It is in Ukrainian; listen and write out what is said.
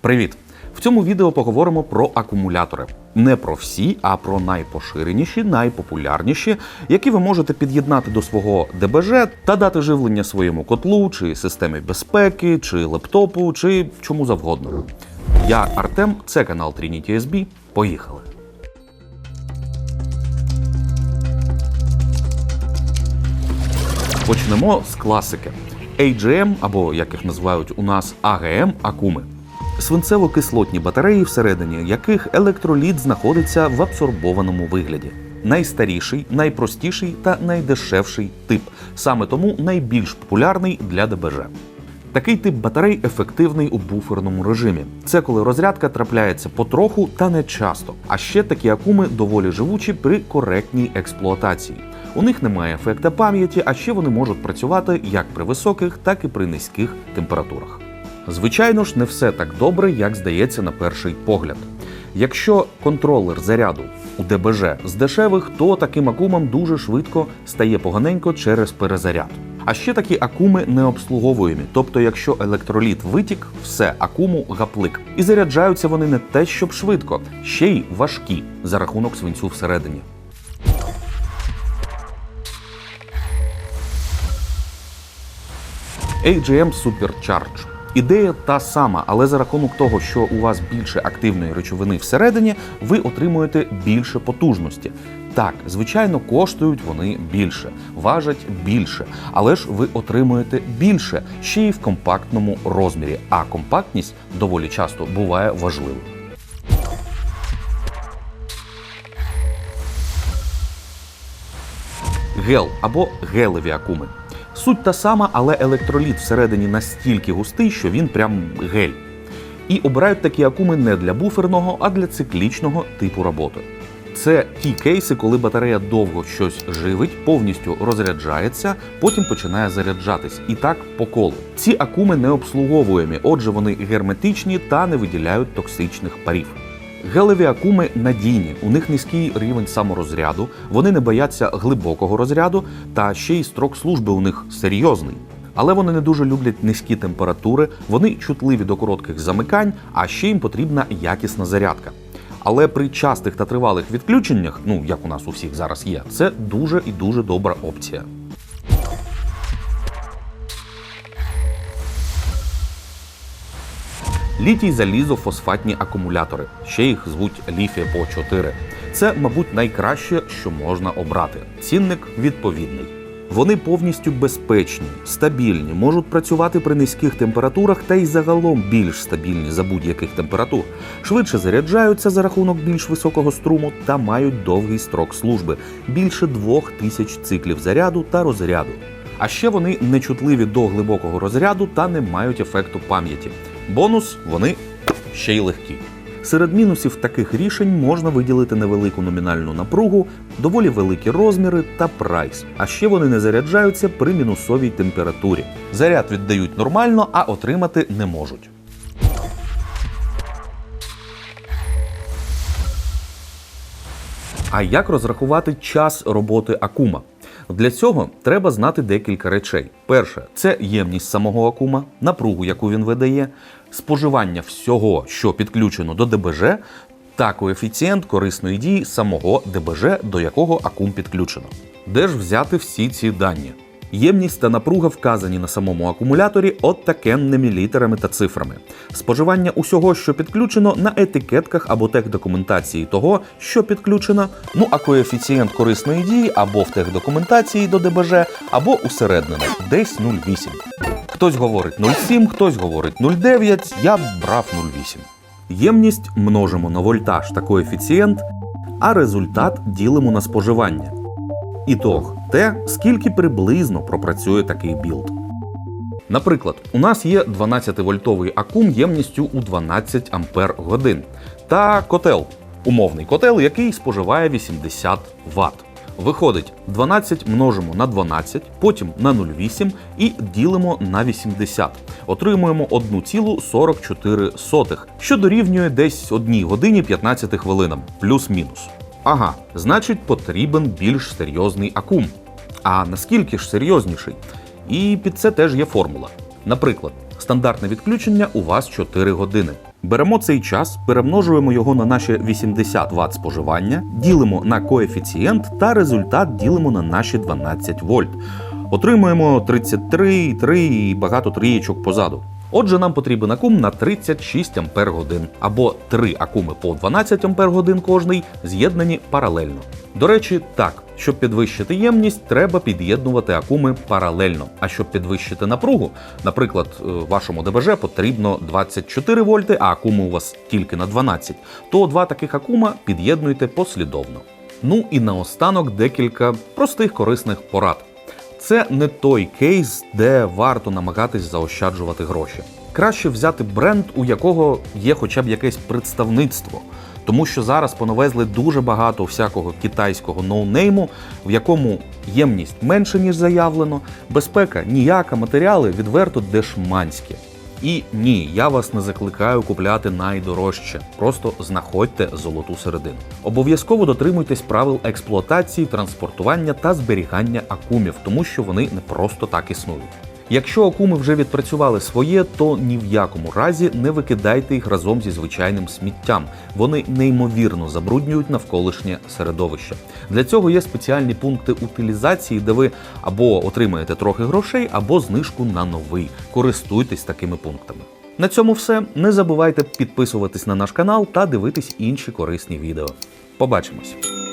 Привіт! В цьому відео поговоримо про акумулятори. Не про всі, а про найпоширеніші, найпопулярніші, які ви можете під'єднати до свого ДБЖ та дати живлення своєму котлу, чи системі безпеки, чи лептопу, чи чому завгодно. Я Артем, це канал Trinity SB. Поїхали! Почнемо з класики. AGM, або як їх називають у нас AGM акуми. Свинцево-кислотні батареї, всередині яких електроліт знаходиться в абсорбованому вигляді. Найстаріший, найпростіший та найдешевший тип, саме тому найбільш популярний для ДБЖ. Такий тип батарей ефективний у буферному режимі. Це коли розрядка трапляється потроху та не часто. А ще такі акуми доволі живучі при коректній експлуатації. У них немає ефекта пам'яті, а ще вони можуть працювати як при високих, так і при низьких температурах. Звичайно ж, не все так добре, як здається на перший погляд. Якщо контролер заряду у ДБЖ з дешевих, то таким акумам дуже швидко стає поганенько через перезаряд. А ще такі акуми не обслуговуємі, тобто, якщо електроліт витік, все акуму гаплик. І заряджаються вони не те, щоб швидко, ще й важкі за рахунок свинцю всередині. AGM Supercharge. Ідея та сама, але за рахунок того, що у вас більше активної речовини всередині, ви отримуєте більше потужності. Так, звичайно, коштують вони більше, важать більше, але ж ви отримуєте більше ще й в компактному розмірі. А компактність доволі часто буває важливою. Гел або гелеві акуми. Суть та сама, але електроліт всередині настільки густий, що він прям гель. І обирають такі акуми не для буферного, а для циклічного типу роботи. Це ті кейси, коли батарея довго щось живить, повністю розряджається, потім починає заряджатись. І так по колу. Ці акуми не обслуговуємі, отже, вони герметичні та не виділяють токсичних парів. Гелеві акуми надійні, у них низький рівень саморозряду, вони не бояться глибокого розряду, та ще й строк служби у них серйозний. Але вони не дуже люблять низькі температури, вони чутливі до коротких замикань, а ще їм потрібна якісна зарядка. Але при частих та тривалих відключеннях, ну як у нас у всіх зараз є, це дуже і дуже добра опція. Літій залізофосфатні акумулятори, ще їх звуть Ліфі по 4. Це, мабуть, найкраще, що можна обрати. Цінник відповідний. Вони повністю безпечні, стабільні, можуть працювати при низьких температурах та й загалом більш стабільні за будь-яких температур, швидше заряджаються за рахунок більш високого струму та мають довгий строк служби більше двох тисяч циклів заряду та розряду. А ще вони нечутливі до глибокого розряду та не мають ефекту пам'яті. Бонус вони ще й легкі. Серед мінусів таких рішень можна виділити невелику номінальну напругу, доволі великі розміри та прайс. А ще вони не заряджаються при мінусовій температурі. Заряд віддають нормально, а отримати не можуть. А як розрахувати час роботи акума? Для цього треба знати декілька речей. Перше, це ємність самого акума, напругу, яку він видає, споживання всього, що підключено до ДБЖ, та коефіцієнт корисної дії самого ДБЖ, до якого акум підключено. Де ж взяти всі ці дані? Ємність та напруга вказані на самому акумуляторі от такенними літерами та цифрами. Споживання усього, що підключено, на етикетках або техдокументації того, що підключено. Ну а коефіцієнт корисної дії або в техдокументації до ДБЖ, або усереднено десь 0,8. Хтось говорить 0,7, хтось говорить 0,9, я б брав 0,8. Ємність множимо на вольтаж та коефіцієнт, а результат ділимо на споживання. Ітог те, скільки приблизно пропрацює такий білд. Наприклад, у нас є 12-вольтовий акум ємністю у 12 ампер годин та котел, умовний котел, який споживає 80 Вт. Виходить, 12 множимо на 12, потім на 0,8 і ділимо на 80. Отримуємо 1,44, що дорівнює десь 1 годині 15 хвилинам, плюс-мінус. Ага, значить, потрібен більш серйозний акум. А наскільки ж серйозніший? І під це теж є формула. Наприклад, стандартне відключення у вас 4 години. Беремо цей час, перемножуємо його на наші 80 Вт споживання, ділимо на коефіцієнт та результат ділимо на наші 12 вольт. Отримуємо 33, 3 і багато трієчок позаду. Отже, нам потрібен акум на 36 Ампер годин або 3 акуми по 12 Ампер годин кожний, з'єднані паралельно. До речі, так, щоб підвищити ємність, треба під'єднувати акуми паралельно. А щоб підвищити напругу, наприклад, е, вашому ДБЖ потрібно 24 вольти, а акуми у вас тільки на 12, то два таких акума під'єднуйте послідовно. Ну і наостанок декілька простих корисних порад. Це не той кейс, де варто намагатись заощаджувати гроші. Краще взяти бренд, у якого є хоча б якесь представництво. Тому що зараз понавезли дуже багато всякого китайського ноунейму, в якому ємність менше, ніж заявлено, безпека ніяка, матеріали відверто дешманські. І ні, я вас не закликаю купляти найдорожче. Просто знаходьте золоту середину. Обов'язково дотримуйтесь правил експлуатації, транспортування та зберігання акумів, тому що вони не просто так існують. Якщо акуми вже відпрацювали своє, то ні в якому разі не викидайте їх разом зі звичайним сміттям. Вони неймовірно забруднюють навколишнє середовище. Для цього є спеціальні пункти утилізації, де ви або отримаєте трохи грошей, або знижку на новий. Користуйтесь такими пунктами. На цьому все. Не забувайте підписуватись на наш канал та дивитись інші корисні відео. Побачимось!